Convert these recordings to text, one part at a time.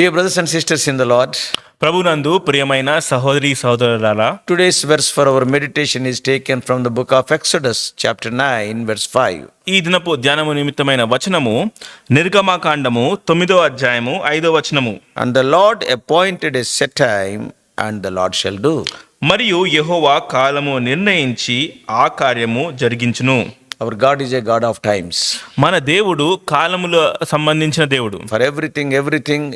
Dear brothers and sisters in the lord ప్రభు నందు ప్రియమైన సహోదరి సహోదరులారా today's verse for our meditation is taken from the book of Exodus chapter nine verse five ఈ దినపు ధ్యానము నిమిత్తమైన వచనము నిర్గమాకాండము తొమ్మిదో అధ్యాయము ఐదో వచనము. And the lord appointed a set time and the lord shall do మరియు యెహోవా కాలము నిర్ణయించి ఆ కార్యము జరిగించును. Our God is a God of times మన దేవుడు కాలములో సంబంధించిన దేవుడు. For everything everything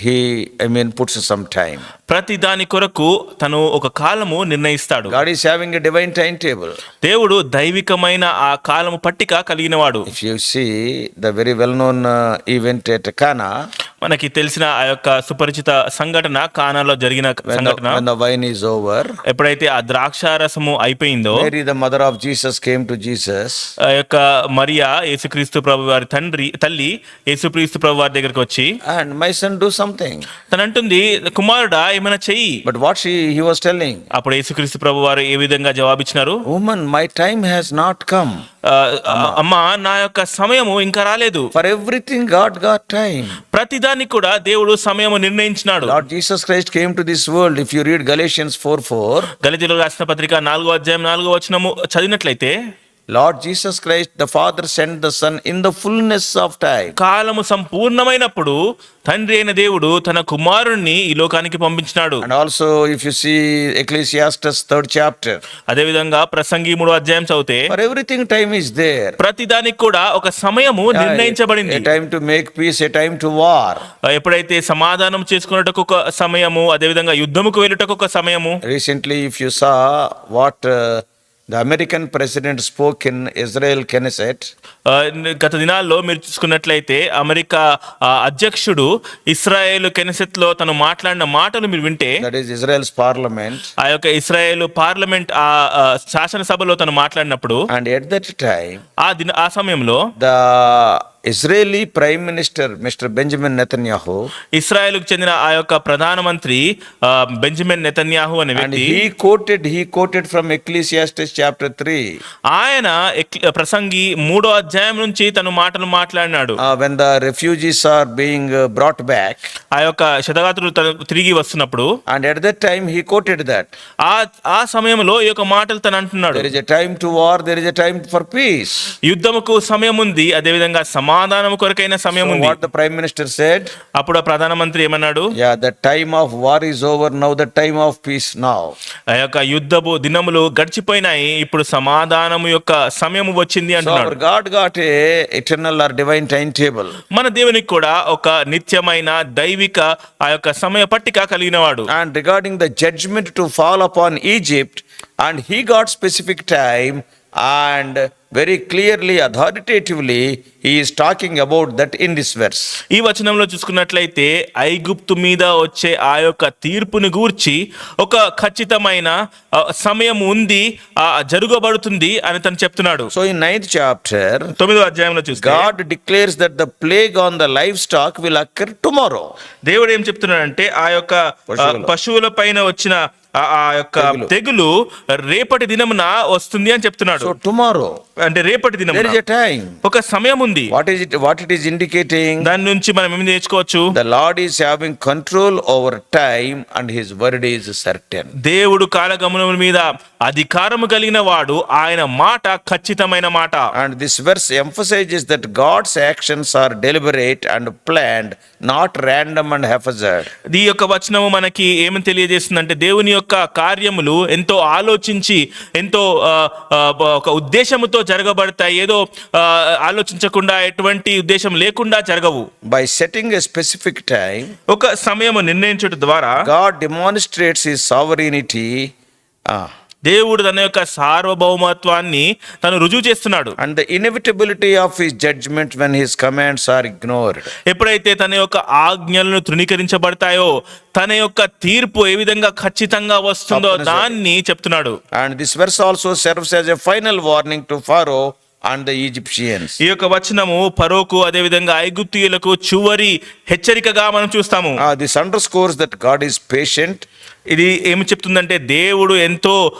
he I mean puts some time ప్రతి దాని కొరకు తను ఒక కాలము నిర్ణయిస్తాడు. God is divine time table దేవుడు దైవికమైన ఆ కాలము పట్టిక కలిగిన వాడు the very well known event at Cana మనకి తెలిసిన ఆ యొక్క సుపరిచిత సంఘటన కానాలో జరిగిన సంఘటన. ద వైన్ ఇస్ ఓవర్ ఎప్పుడైతే ఆ ద్రాక్ష రసము అయిపోయిందో Mary the mother of Jesus came to Jesus ఆ యొక్క మరియా యేసుక్రీస్తు ప్రభు వారి తండ్రి తల్లి యేసుక్రీస్తు ప్రభు వారి దగ్గరికి వచ్చి and my son do some something తను అంటుంది కుమారుడా ఏమైనా చెయ్యి. But what she he was telling అప్పుడు యేసుక్రీస్తు ప్రభు వారు ఏ విధంగా జవాబిచ్చినారు? Woman my time has not come అమ్మ నా యొక్క సమయము ఇంకా రాలేదు. For everything God got time ప్రతిదాని కూడా దేవుడు సమయము నిర్ణయించినాడు. Lord Jesus Christ came to this world if you read Galatians 4:4 గలతీయులకు రాసిన పత్రిక 4వ అధ్యాయం 4వ వచనము చదివినట్లయితే Lord Jesus Christ the Father send the son in the fullness of time కాలము సంపూర్ణమైనప్పుడు తండ్రి అయిన దేవుడు తన కుమారుణ్ణి ఈ లోకానికి పంపించినాడు. And also if you see Ecclesiastes third chapter అదే విధంగా ప్రసంగి మూడు అధ్యాయం చదివితే for everything time is there ప్రతి దానికి కూడా ఒక సమయము నిర్ణయించబడింది. Time to make peace a time to war ఎప్పుడైతే సమాధానం చేసుకునేటకు ఒక సమయము అదే విధంగా యుద్ధముకు వెళ్ళటకు ఒక సమయము. Recently if you saw what the American president spoke in Israel Knesset, గత దినాల్లో మీరు చూసుకున్నట్లయితే అమెరికా అధ్యక్షుడు ఇస్రాయేల్ కెనెసెత్లో తను మాట్లాడిన మాటలు మీరు వింటే Israel's parliament, ఆ యొక్క ఇస్రాయేల్ పార్లమెంట్ ఆ శాసనసభలో తను మాట్లాడినప్పుడు and at that time, ఆ దిన ఆ సమయంలో the Israeli Prime Minister, Mr. Benjamin Netanyahu, ఇస్రాయేల్కు చెందిన ఆ యొక్క ప్రధానమంత్రి బెంజమిన్ నెతన్యాహు అనే వ్యక్తి he quoted, he quoted from Ecclesiastes chapter 3, ఆయన ప్రసంగి మూడో అధ్యాయం అధ్యాయం నుంచి తన మాటలు మాట్లాడినాడు. When the refugees are being brought back ఆ యొక్క శతగాత్రులు తిరిగి వస్తున్నప్పుడు and at that time he quoted that ఆ ఆ సమయంలో ఈ యొక్క మాటలు తను అంటున్నాడు. There to war there is a for peace యుద్ధముకు సమయం ఉంది అదే విధంగా సమాధానం కొరకైన సమయం ఉంది. What the prime minister said అప్పుడు ప్రధాన మంత్రి ఏమన్నాడు? Yeah the time of war is over now the time of peace now ఆ యొక్క యుద్ధము దినములు గడిచిపోయినాయి ఇప్పుడు సమాధానము యొక్క సమయం వచ్చింది అంటున్నాడు. God God what eternal or divine time table మన దేవునికి కూడా ఒక నిత్యమైన దైవిక ఆ యొక్క సమయ పట్టిక కలిగిన వాడు and regarding the judgement to fall upon Egypt and he got specific time and very clearly, authoritatively, he is talking about that in this verse. ఈ వచనంలో చూసుకున్నట్లయితే ఐగుప్తు మీద వచ్చే ఆ యొక్క తీర్పుని గూర్చి ఒక ఖచ్చితమైన సమయం ఉంది ఆ, జరగబడుతుంది అని తను చెప్తున్నాడు So in ninth chapter, తొమ్మిదో అధ్యాయంలో చూస్తే God declares that the plague on the livestock will occur tomorrow. దేవుడు ఏం చెప్తున్నాడంటే ఆ యొక్క. పశువుల పైన వచ్చిన ఆ యొక్క తెగులు. రేపటి దినమున వస్తుంది అని చెప్తున్నాడు. టుమారో అంటే రేపటి దినం టైం ఒక సమయం ఉంది. What is what it is indicating దాని నుంచి మనం ఏమి నేర్చుకోవచ్చు? The Lord is having control over time and his word is certain దేవుడు కాలగమనం మీద అధికారము కలిగిన వాడు ఆయన మాట ఖచ్చితమైన మాట. And this verse emphasises that God's actions are deliberate and planned not random and haphazard దీ యొక్క వచనము మనకి ఏమి తెలియజేస్తుంది అంటే దేవుని యొక్క కార్యములు ఎంతో ఆలోచించి ఎంతో ఒక ఉద్దేశముతో జరగబడతాయి. ఏదో ఆలోచించకుండా ఎటువంటి ఉద్దేశం లేకుండా జరగవు. By setting a specific time ఒక సమయం నిర్ణయించడం ద్వారా గాడ్ డిమానిస్ట్రేట్స్ ఈ సావరీనిటీ దేవుడు తన యొక్క సార్వభౌమత్వాన్ని తను రుజువు చేస్తున్నాడు. And inevitability of his judgement when his commands are ignore ఎప్పుడైతే తన యొక్క ఆజ్ఞలను తృణీకరించబడతాయో తన యొక్క తీర్పు ఏ విధంగా ఖచ్చితంగా వస్తుందో దాన్ని చెప్తున్నాడు. And this verse also serves as a final warning to Pharaoh and Egyptians ఈ యొక్క వచనము పరోకు అదే విధంగా చివరి హెచ్చరికగా మనం చూస్తాము. This underscores that God is patient ఇది ఏమి చెప్తుందంటే దేవుడు ఎంతో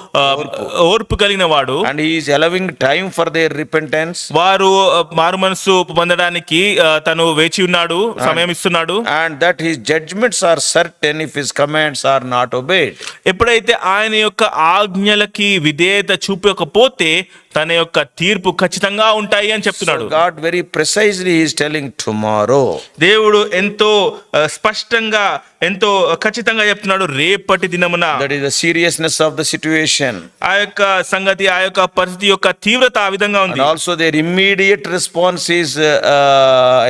ఓర్పు. కలిగిన వాడు he is allowing time for their repentance. వారు మారు మనసు పొందడానికి తను వేచి ఉన్నాడు సమయం ఇస్తున్నాడు. and that his judgments are certain if his commands are not obeyed. ఎప్పుడైతే ఆయన యొక్క ఆజ్ఞలకి విధేయత చూపకపోతే తన యొక్క తీర్పు ఖచ్చితంగా ఉంటాయి అని చెప్తున్నాడు. God very precisely is telling tomorrow. దేవుడు ఎంతో స్పష్టంగా ఎంతో ఖచ్చితంగా చెప్తున్నాడు రేపటి మరొకటి దినమున సీరియస్నెస్ ఆఫ్ ద సిచ్యువేషన్ ఆ యొక్క సంగతి ఆ యొక్క పరిస్థితి యొక్క తీవ్రత ఆ విధంగా ఉంది. Also there immediate response is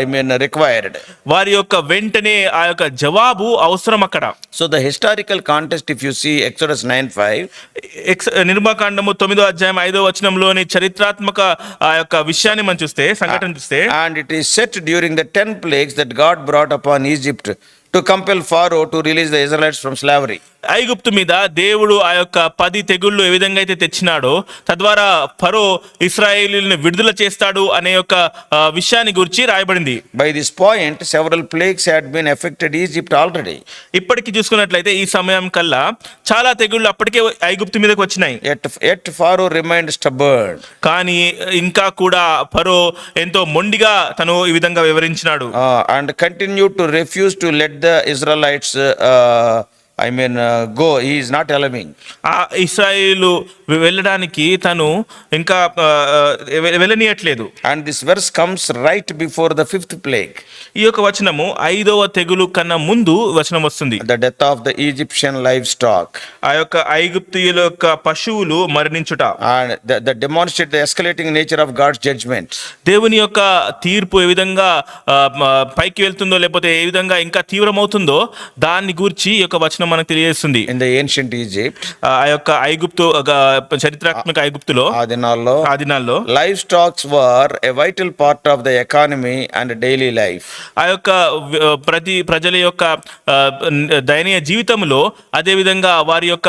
I mean required వారి యొక్క వెంటనే ఆ యొక్క జవాబు అవసరం అక్కడ. So the historical contest if you see Exodus 95 నిర్మకాండము తొమ్మిదో అధ్యాయం 5వ వచనంలోని చరిత్రాత్మక ఆ యొక్క విషయాన్ని మనం చూస్తే సంఘటన చూస్తే and it is set during the 10 plagues that God brought upon Egypt to compel Pharaoh to release the Israelites from slavery ఐగుప్తు మీద దేవుడు ఆ యొక్క పది తెగుళ్ళు ఏ విధంగా అయితే తెచ్చినాడో తద్వారా ఫరో ఇస్రాయేలీలను విడుదల చేస్తాడు అనే యొక్క విషయాన్ని గురించి రాయబడింది By this point, several plagues had been affected Egypt already. ఇప్పటికి చూసుకున్నట్లయితే ఈ సమయం కల్లా చాలా తెగుళ్ళు అప్పటికే ఐగుప్తు మీదకి వచ్చినాయి Yet, yet Pharaoh remained stubborn. కానీ ఇంకా కూడా ఫరో ఎంతో మొండిగా తను ఈ విధంగా వివరించినాడు uh, and continued to refuse to let the I mean go is not allowing ఆ ఇస్రాయిల్ వెళ్ళడానికి తను ఇంకా వెళ్ళనియట్లేదు. And this verse comes right before the fifth plague ఈ యొక్క వచనము ఐదవ తెగులు కన్నా ముందు వచనం వస్తుంది. The death of the Egyptian livestock ఆ యొక్క ఐగుప్తియుల యొక్క పశువులు మరణించుట. The demonstrate the escalating nature of God's judgement దేవుని యొక్క తీర్పు ఏ విధంగా పైకి వెళ్తుందో లేకపోతే ఏ విధంగా ఇంకా తీవ్రమవుతుందో దాన్ని గురించి ఈ యొక్క వచనం మనకు తెలియజేస్తుంది. Ancient Egypt, ఆ యొక్క ఐగుప్తు చరిత్రాత్మక ఐగుప్తులో ఆ దినాల్లో ఆ దినాల్లో livestocks were a vital part of the economy and daily life. ఆ యొక్క ప్రతి ప్రజల యొక్క దయనీయ జీవితంలో అదేవిధంగా వారి యొక్క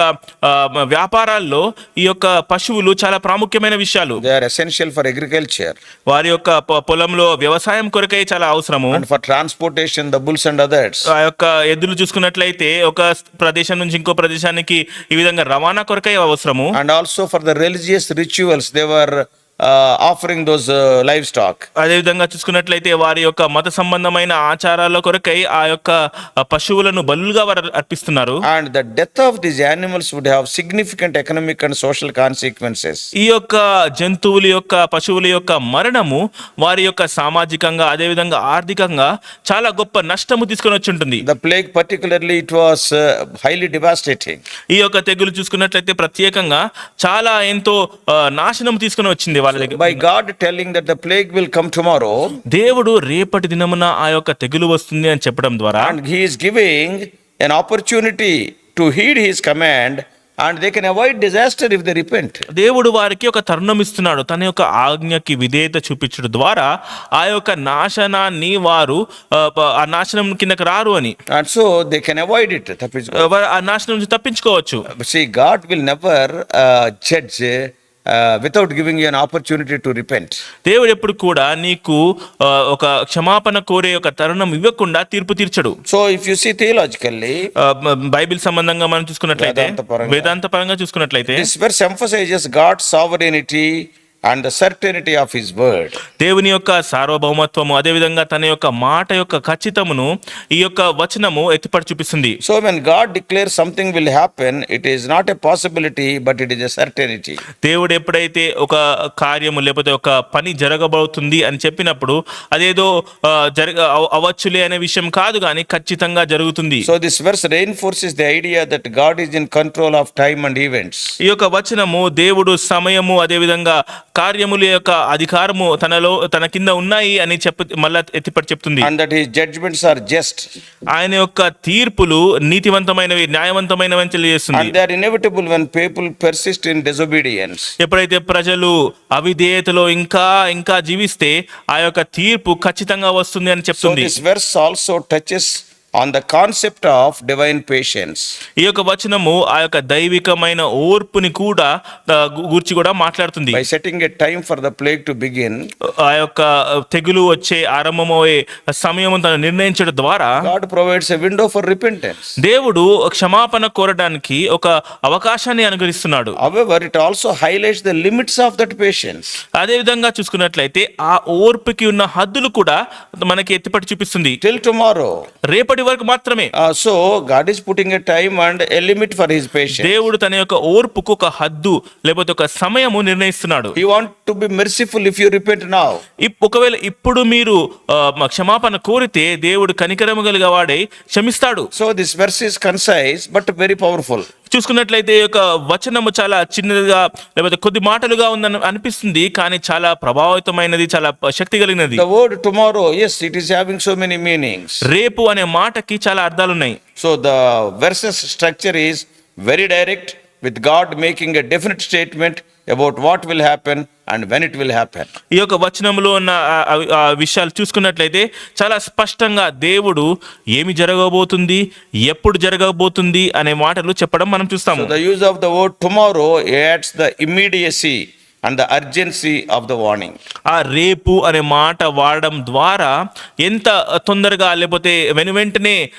వ్యాపారాల్లో ఈ యొక్క పశువులు చాలా ప్రాముఖ్యమైన విషయాలు. They are essential for agriculture. వారి యొక్క పొలంలో వ్యవసాయం కొరకై చాలా అవసరము. And for transportation, the bulls and others. ఆ యొక్క ఎద్దులు చూసుకున్నట్లయితే ఒక ప్రదేశం నుంచి ఇంకో ప్రదేశానికి ఈ విధంగా రవాణా కొరకే అవసరము? And also for the religious rituals they're uh, offering those uh, livestock. అదేవిధంగా చూసుకున్నట్లయితే వారి యొక్క మత సంబంధమైన ఆచారాల కొరకై ఆ యొక్క ఆ, పశువులను బలులుగా వారు అర్పిస్తున్నారు And the death of these animals would have significant economic and social consequences. ఈ యొక్క జంతువుల యొక్క పశువుల యొక్క మరణము వారి యొక్క సామాజికంగా అదేవిధంగా ఆర్థికంగా చాలా గొప్ప నష్టము తీసుకొని వచ్చి ఉంటుంది plague, particularly, it was uh, highly devastating. ఈ యొక్క తెగులు చూసుకున్నట్లయితే ప్రత్యేకంగా చాలా ఎంతో ఆ, నాశనం తీసుకొని వచ్చింది వాళ్ళ దగ్గర By God telling that the plague will come tomorrow, దేవుడు రేపటి దినమున ఆ యొక్క తెగులు వస్తుంది అని చెప్పడం ద్వారా and He is giving an opportunity to heed His command, and they can avoid disaster if they repent. దేవుడు వారికి ఒక తరుణం ఇస్తున్నాడు తన యొక్క ఆజ్ఞకి విధేయత చూపించడం ద్వారా ఆ యొక్క నాశనాన్ని వారు ఆ, నాశనం కిందకి రారు అని And so they can avoid it. తప్పించుకో- ఆ, నాశనం నుంచి తప్పించుకోవచ్చు See, God will never uh, without giving you an opportunity to repent దేవుడు ఎప్పుడు కూడా నీకు uh, ఒక క్షమాపణ కోరే ఒక తరుణం ఇవ్వకుండా తీర్పు తీర్చడు. So if you see theologically Bible సంబంధంగా మనం చూసుకున్నట్లయితే వేదాంత పరంగా చూసుకున్నట్లయితే this verse emphasises God sovereignty and the certainty of his word దేవుని యొక్క సార్వభౌమత్వము అదేవిధంగా తన యొక్క మాట యొక్క ఖచ్చితమును ఈ యొక్క వచనము ఎత్తిపడి చూపిస్తుంది. So when God declare something will happen it is not a possibility but it is a certainty దేవుడు ఎప్పుడైతే ఒక కార్యము లేకపోతే ఒక పని జరగబోతుంది అని చెప్పినప్పుడు అదేదో జరగ అవచ్చులే అనే విషయం కాదు కానీ ఖచ్చితంగా జరుగుతుంది. So this verse reinforces the idea that God is in control of time and events ఈ యొక్క వచనము దేవుడు సమయము అదేవిధంగా కార్యముల యొక్క అధికారము తనలో తన కింద ఉన్నాయి అని చెప్ప మళ్ళా ఎత్తిపడి చెప్తుంది judgments are just. ఆయన యొక్క తీర్పులు నీతివంతమైనవి న్యాయవంతమైనవి అని తెలియజేస్తుంది when people persist in disobedience. ఎప్పుడైతే ప్రజలు అవిధేయతలో ఇంకా ఇంకా జీవిస్తే ఆ యొక్క తీర్పు ఖచ్చితంగా వస్తుంది అని చెప్తుంది verse also touches on the concept of divine patience ఈ యొక్క వచనము ఆ యొక్క దైవికమైన ఓర్పుని కూడా గురించి కూడా మాట్లాడుతుంది. By setting a time for the plague to begin ఆ యొక్క తెగులు వచ్చే ఆరంభమయ్యే సమయము తను నిర్ణయించడం ద్వారా God provides a window for repentance దేవుడు క్షమాపణ కోరడానికి ఒక అవకాశాన్ని అనుగ్రహిస్తున్నాడు. However it also highlights the limits of that patience అదే విధంగా చూసుకున్నట్లయితే ఆ ఓర్పుకి ఉన్న హద్దులు కూడా మనకి ఎత్తిపట్టి చూపిస్తుంది. టిల్ టుమారో రేపటి ఎక్స్పైరీ వరకు మాత్రమే. So God is putting a time and a limit for his patient దేవుడు తన యొక్క ఓర్పుకు ఒక హద్దు లేకపోతే ఒక సమయము నిర్ణయిస్తున్నాడు. He want to be merciful if you repent now ఒకవేళ ఇప్పుడు మీరు uh, క్షమాపణ కోరితే దేవుడు కనికరము గలిగా వాడై క్షమిస్తాడు. So this verse is concise but very powerful చూసుకున్నట్లయితే ఈ యొక్క వచనము చాలా చిన్నదిగా లేకపోతే కొద్ది మాటలుగా ఉందని అనిపిస్తుంది కానీ చాలా ప్రభావితమైనది చాలా శక్తి కలిగినది word tomorrow, yes, it is having so many meanings. రేపు అనే మాటకి చాలా అర్థాలు ఉన్నాయి So, the verses structure is very direct, with God making a definite statement about what will happen and when it will happen ఈ యొక్క వచనంలో ఉన్న విషయాలు చూసుకున్నట్లయితే చాలా స్పష్టంగా దేవుడు ఏమి జరగబోతుంది ఎప్పుడు జరగబోతుంది అనే మాటలు చెప్పడం మనం చూస్తాము. The use of the word tomorrow adds the immediacy and the urgency of the warning ఆ రేపు అనే మాట వాడడం ద్వారా ఎంత తొందరగా లేకపోతే వెను వెంటనే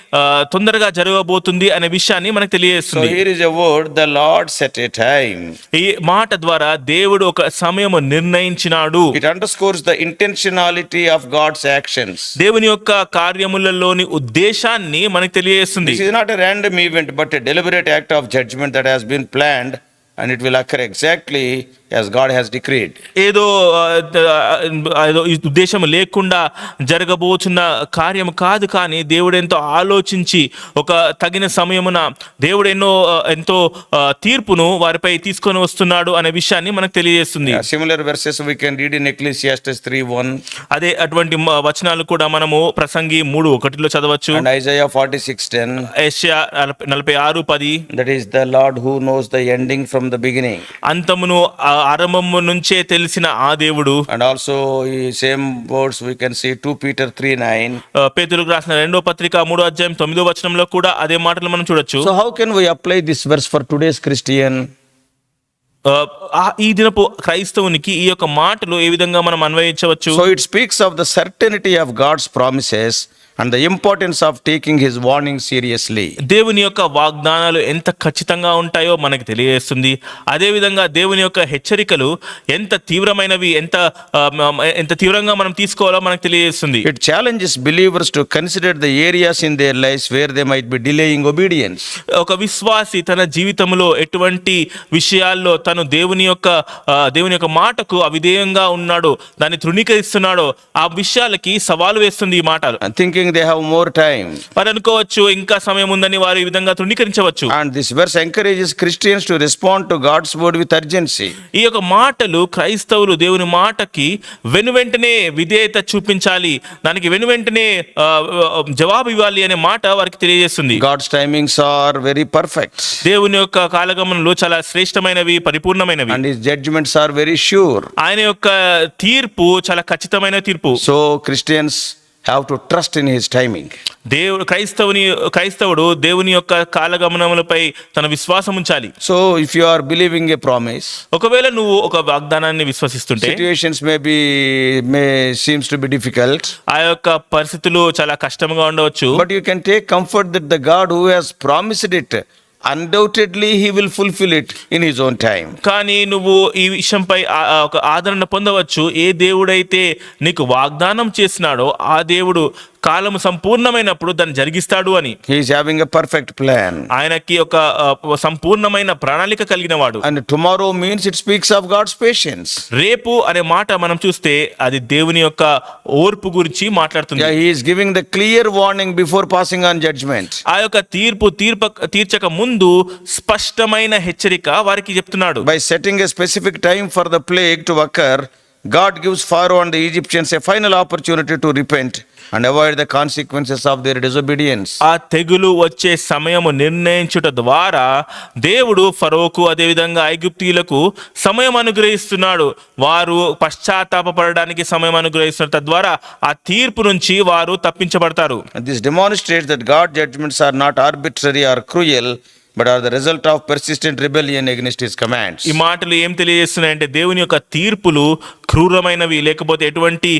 తొందరగా జరగబోతుంది అనే విషయాన్ని మనకు తెలియజేస్తుంది. Here is a the Lord a time ఈ మాట ద్వారా దేవుడు ఒక సమయం నిర్ణయించినాడు. It underscores the intentionality of God's actions దేవుని యొక్క కార్యములలోని ఉద్దేశాన్ని మనకు తెలియజేస్తుంది. Not a random event but a act of judgement that has been planned and it will occur exactly as God has decreed. ఏదో ఏదో ఉద్దేశం లేకుండా జరగబోతున్న కార్యం కాదు కానీ దేవుడు ఎంతో ఆలోచించి ఒక తగిన సమయమున దేవుడు ఎన్నో ఎంతో తీర్పును వారిపై తీసుకొని వస్తున్నాడు అనే విషయాన్ని మనకు తెలియజేస్తుంది verses we can read in Ecclesiastes 3 1 అదే అటువంటి వచనాలు కూడా మనము ప్రసంగి మూడు ఒకటిలో చదవచ్చు and Isaiah 46 10. ఏషియా నలభై- ఆరు పది That is the Lord who knows the ending from the beginning. అంతమును ఆ ఆరంభము నుంచే తెలిసిన ఆ దేవుడు. అండ్ ఆల్సో ఈ same words we can see two Peter three nine పేతురు రాసిన రెండో పత్రిక మూడో అధ్యాయం తొమ్మిదో వచనంలో కూడా అదే మాటలు మనం చూడొచ్చు. So how can we apply this verse for today's Christian ఈ దినపు క్రైస్తవునికి ఈ యొక్క మాటలు ఏ విధంగా మనం అన్వయించవచ్చు? So it speaks of the certainty of God's promises and the importance of taking his warning seriously. దేవుని యొక్క వాగ్దానాలు ఎంత ఖచ్చితంగా ఉంటాయో మనకు తెలియజేస్తుంది అదే విధంగా దేవుని యొక్క హెచ్చరికలు ఎంత తీవ్రమైనవి ఎంత ఎంత తీవ్రంగా మనం తీసుకోవాలో మనకు తెలియజేస్తుంది It challenges believers to consider the areas in their lives where they might be delaying obedience. ఒక విశ్వాసి తన జీవితంలో ఎటువంటి విషయాల్లో తను దేవుని యొక్క దేవుని యొక్క మాటకు అవిధేయంగా ఉన్నాడో దాన్ని తృణీకరిస్తున్నాడో ఆ విషయాలకి సవాలు వేస్తుంది ఈ మాట And thinking they have more time. వారు అనుకోవచ్చు ఇంకా సమయం ఉందని వారు ఈ విధంగా తృణీకరించవచ్చు And this verse encourages Christians to respond to God's word with urgency. ఈ యొక్క మాటలు క్రైస్తవులు దేవుని మాటకి వెను వెంటనే విధేయత చూపించాలి దానికి వెను వెంటనే జవాబు ఇవ్వాలి అనే మాట వారికి తెలియజేస్తుంది God's timings are very perfect దేవుని యొక్క కాలగమనంలో చాలా శ్రేష్టమైనవి పరిపూర్ణమైనవి and his judgments are very sure. ఆయన యొక్క తీర్పు చాలా ఖచ్చితమైన తీర్పు So Christians have to trust in his timing దేవుడు క్రైస్తవుని క్రైస్తవుడు దేవుని యొక్క కాలగమనములపై తన విశ్వాసం ఉంచాలి. So if you are believing a promise ఒకవేళ నువ్వు ఒక వాగ్దానాన్ని విశ్వసిస్తుంటే situations may be may to be difficult ఆ యొక్క పరిస్థితులు చాలా కష్టంగా ఉండవచ్చు. But you can take comfort that the God who has promised it undoubtedly he will fulfil it in his own time కానీ నువ్వు ఈ విషయంపై ఒక ఆదరణ పొందవచ్చు. ఏ దేవుడైతే నీకు వాగ్దానం చేసినాడో ఆ దేవుడు కాలము సంపూర్ణమైనప్పుడు దాన్ని జరిగిస్తాడు అని. He's having a perfect plan ఆయనకి ఒక సంపూర్ణమైన ప్రణాళిక కలిగిన వాడు and tomorrow means it speaks of God's patience రేపు అనే మాట మనం చూస్తే అది దేవుని యొక్క ఓర్పు గురించి మాట్లాడుతుంది. He's giving the clear warning before passing on judgement ఆ యొక్క తీర్పు తీర్ప తీర్చక ముందు స్పష్టమైన హెచ్చరిక వారికి చెప్తున్నాడు. By setting a specific time for the plague to occur God gives Pharaoh and Egyptians a final opportunity to repent and avoid the consequences of their disobedience ఆ తెగులు వచ్చే సమయము నిర్ణయించుట ద్వారా దేవుడు ఫరోకు అదేవిధంగా ఐగుప్తీయులకు సమయం అనుగ్రహిస్తున్నాడు. వారు పశ్చాత్తాపడడానికి సమయం అనుగ్రహిస్తున్న ద్వారా ఆ తీర్పు నుంచి వారు తప్పించబడతారు. This demonstrate that God judgements are not arbitrary or cruel but are the result of persistent rebellion against his commands ఈ మాటలు ఏం తెలియజేస్తున్నాయంటే దేవుని యొక్క తీర్పులు క్రూరమైనవి లేకపోతే ఎటువంటి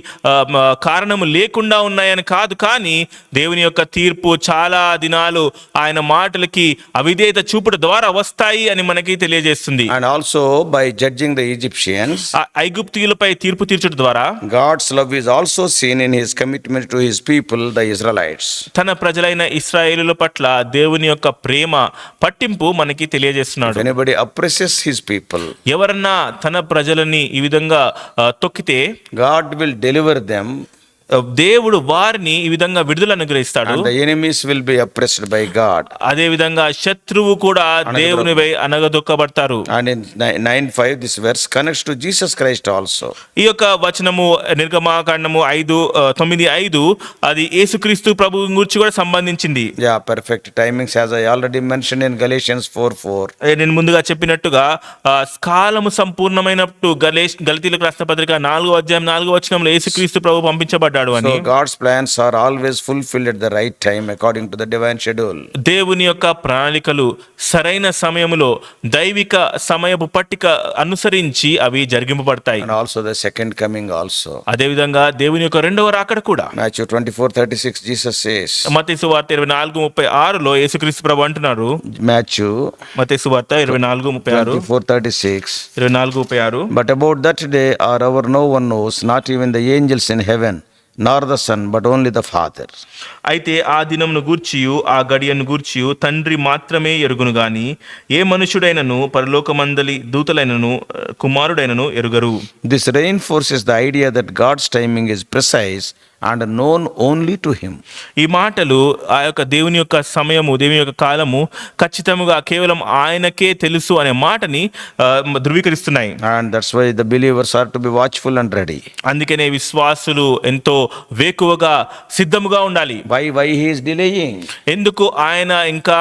కారణము లేకుండా ఉన్నాయని కాదు కానీ దేవుని యొక్క తీర్పు చాలా దినాలు ఆయన మాటలకి అవిధేయత చూపుట ద్వారా వస్తాయి అని మనకి తెలియజేస్తుంది And also by judging the Egyptians, ఆ ఐగుప్తీయులపై తీర్పు తీర్చడం ద్వారా God's love is also seen in His commitment to His people, the Israelites. తన ప్రజలైన ఇస్రాయేలుల పట్ల దేవుని యొక్క ప్రేమ పట్టింపు మనకి తెలియజేస్తున్నాడు anybody oppresses His people, ఎవరన్నా తన ప్రజలని ఈ విధంగా తొక్కితే గాడ్ విల్ డెలివర్ దెమ్ దేవుడు వారిని ఈ విధంగా విడుదల అనుగ్రహిస్తాడు enemies will be oppressed by God. అదే విధంగా శత్రువు కూడా దేవునిపై అనగదొక్కబడతారు in 9 5, this verse connects to Jesus Christ also. ఈ యొక్క వచనము నిర్గమాకాండము ఐదు తొమ్మిది ఐదు అది యేసుక్రీస్తు ప్రభు గురించి కూడా సంబంధించింది perfect timings, as I already mentioned in Galatians 4 4. ఏ, నేను ముందుగా చెప్పినట్టుగా కాలము సంపూర్ణమైనట్టు గలేష్ గలతీలకు రాసిన పత్రిక నాలుగో అధ్యాయం నాలుగో వచనంలో యేసుక్రీస్తు ప్రభు పంపించబడ్డాడు ఉంటాడు అని. God's plans are always fulfil at the right time according to the schedule దేవుని యొక్క ప్రణాళికలు సరైన సమయంలో దైవిక సమయపు పట్టిక అనుసరించి అవి జరిగింపబడతాయి. Also the second coming also అదే విధంగా దేవుని యొక్క రెండవ రాకడ కూడా. Twenty four thirty six Jesus says మత్తయి సువార్త 24:36 లో యేసుక్రీస్తు ప్రభువు అంటున్నారు మ్యాచ్ మత్యు వార్త ఇరవై నాలుగు ముప్పై ఆరు. ఫోర్ థర్టీ సిక్స్ ఇరవై నాలుగు ముప్పై ఆరు. But about that day or hour no one knows not even the angels in heaven nor the son but only the father అయితే ఆ దినంను గూర్చి ఆ గడియను గూర్చి తండ్రి మాత్రమే ఎరుగును గాని ఏ మనుషుడైనను పరలోకమందలి దూతలైనను కుమారుడైనను ఎరుగరు. This reinforce is the idea that God's timing is precise and known only to him ఈ మాటలు ఆ యొక్క దేవుని యొక్క సమయము దేవుని యొక్క కాలము ఖచ్చితంగా కేవలం ఆయనకే తెలుసు అనే మాటని ధృవీకరిస్తున్నాయి. And that's why the believers are to be watchful and ready అందుకనే విశ్వాసులు ఎంతో వేకువగా సిద్ధముగా ఉండాలి. వై వై హీస్ డిలేయింగ్ ఎందుకు ఆయన ఇంకా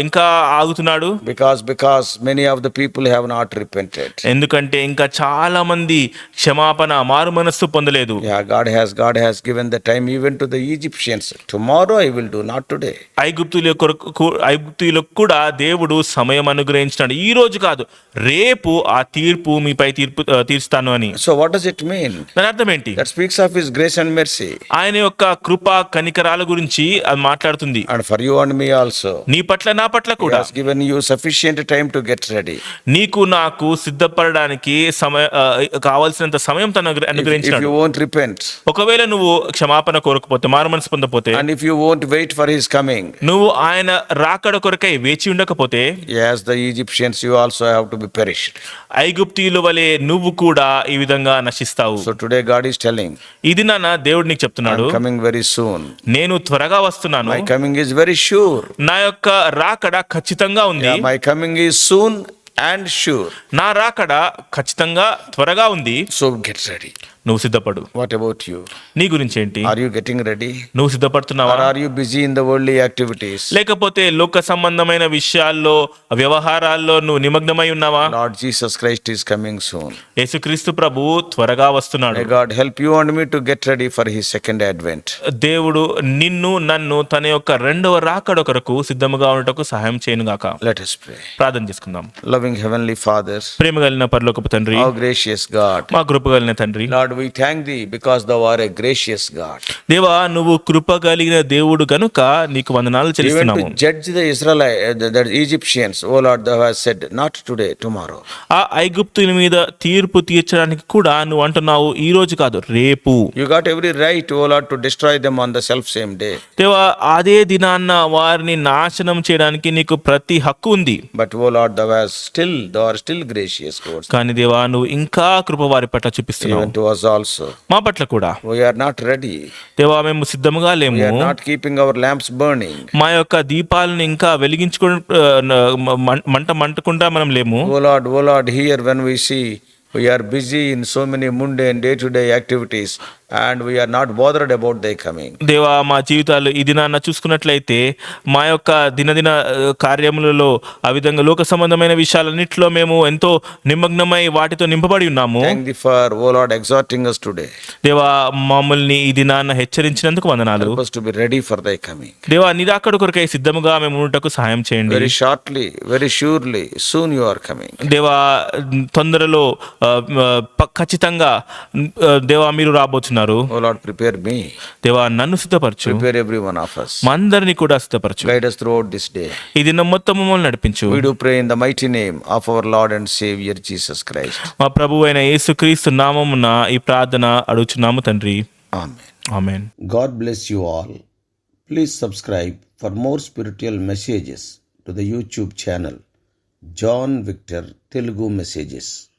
ఇంకా ఆగుతున్నాడు? Because because many of the people have not repented ఎందుకంటే ఇంకా చాలా మంది క్షమాపణ మారు మనస్సు పొందలేదు. God has God has given the time even to the Egyptians. Tomorrow I will do, not today. ఐగుప్తుల కొరకు ఐగుప్తులకు కూడా దేవుడు సమయం అనుగ్రహించినాడు ఈ రోజు కాదు రేపు ఆ తీర్పు మీపై తీర్పు తీర్స్తాను అని So what does it mean? దాని అర్థం ఏంటి That speaks of His grace and mercy, ఆయన యొక్క కృప కనికరాల గురించి అది మాట్లాడుతుంది and for you and me also. నీ పట్ల నా పట్ల కూడా given you sufficient time to get ready. నీకు నాకు సిద్ధపడడానికి సమయ కావాల్సినంత సమయం తను అనుగ్ర- If, if అనుగ్రహించినాడు you won't repent, ఒకవేళ నువ్వు క్షమాపణ కోరకపోతే మారు మనసు పొందకపోతే and if you won't wait for his coming నువ్వు ఆయన రాకడ కొరకై వేచి ఉండకపోతే as the Egyptians you also have to be perish ఐగుప్తీయుల వలె నువ్వు కూడా ఈ విధంగా నశిస్తావు. So today God is telling ఇది నాన్న దేవుడు నీకు చెప్తున్నాడు కమింగ్ వెరీ సూన్ నేను త్వరగా వస్తున్నాను. My coming is very sure నా యొక్క రాకడ ఖచ్చితంగా ఉంది. My coming is soon and sure నా రాకడ ఖచ్చితంగా త్వరగా ఉంది. సో గెట్ రెడీ నువ్వు సిద్ధపడు. వాట్ అబౌట్ యు నీ గురించి ఏంటి ఆర్ యు గెటింగ్ రెడీ నువ్వు సిద్ధపడుతున్నావా? Are you busy in the worldly activities లేకపోతే లోక సంబంధమైన విషయాల్లో వ్యవహారాల్లో నువ్వు నిమగ్నమై ఉన్నావా? Lord Jesus Christ is coming soon యేసుక్రీస్తు ప్రభు త్వరగా వస్తున్నాడు. May God help you and me to get ready for his second advent దేవుడు నిన్ను నన్ను తన యొక్క రెండవ రాకడ కొరకు సిద్ధముగా ఉండటకు సహాయం చేయను గాక. Let us pray. ప్రార్థన చేసుకుందాం. లవింగ్ హెవెన్లీ ఫాదర్ ప్రేమగలిగిన పరలోకపు తండ్రి హౌ గ్రేషియస్ గాడ్ మా కృపగలిగిన తండ్రి Lord God thank thee because the are a God దేవా నువ్వు కృప కలిగిన దేవుడు కనుక నీకు వందనాలు చెల్లిస్తున్నాము. Judge the Egyptians O Lord the has not today tomorrow ఐగుప్తుల మీద తీర్పు తీర్చడానికి కూడా నువ్వు అంటున్నావు ఈ రోజు కాదు రేపు. You got every right O Lord to destroy on self same day అదే దినాన్న వారిని నాశనం చేయడానికి నీకు ప్రతి హక్కు ఉంది. But O Lord thou hast still thou art still gracious కానీ దేవా నువ్వు ఇంకా కృప వారి పట్ల also. మా పట్ల కూడా We are not ready. దేవా మేము సిద్ధముగా లేము are not keeping our lamps burning. మా యొక్క దీపాలను ఇంకా వెలిగించుకు మంట మంటకుండా మనం లేము Oh Lord, oh Lord, here when we see We are busy in so many mundane day to day activities and we are not bothered about their coming. దేవా మా జీవితాలు ఈ దినాన్న చూసుకున్నట్లయితే మా యొక్క దినదిన కార్యములలో ఆ విధంగా లోక సంబంధమైన విషయాలన్నింటిలో మేము ఎంతో నిమగ్నమై వాటితో నింపబడి ఉన్నాము for, O Lord, exhorting us today. దేవా మమ్మల్ని ఈ దినాన్న హెచ్చరించినందుకు వందనాలు to be ready for thy coming. దేవా నిరాకడ కొరకై సిద్ధముగా మేము ఉంటకు సహాయం చేయండి Very shortly, very surely, soon you are coming. దేవా తొందరలో ఖచ్చితంగా దేవా మీరు రాబోతున్నారు ఉన్నారు ఓ లార్డ్ ప్రిపేర్ మీ దేవా us. మా అందరిని కూడా సిద్ధపరచు. This day. ఈ మొత్తం మమ్మల్ని నడిపించు. Name of our Lord and Saviour Jesus Christ మా ప్రభువైన యేసుక్రీస్తు నామమున ఈ ప్రార్థన అడుగుచున్నాము తండ్రి. Amen amen God bless you all please subscribe for more Victor Telugu messages